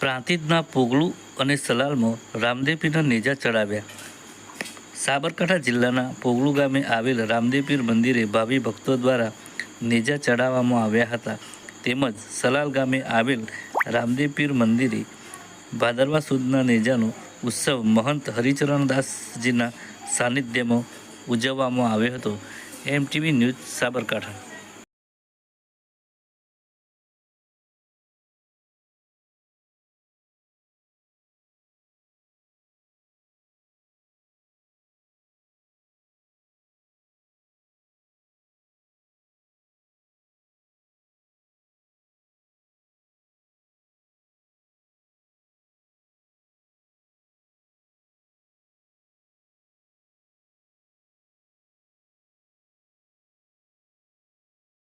પ્રાંતિજના પોગલું અને સલાલમાં રામદેવપીરના નેજા ચડાવ્યા. સાબરકાંઠા જિલ્લાના પોગલું ગામે આવેલ રામદેવપીર મંદિરે ભાવિ ભક્તો દ્વારા નેજા ચડાવવામાં આવ્યા હતા. તેમજ સલાલ ગામે આવેલ રામદેવપીર મંદિરે ભાદરવા સુદના નેજાનો ઉત્સવ મહંત હરિચરણદાસજીના સાનિધ્યમાં ઉજવવામાં આવ્યો હતો. MTV news Sabarkantha.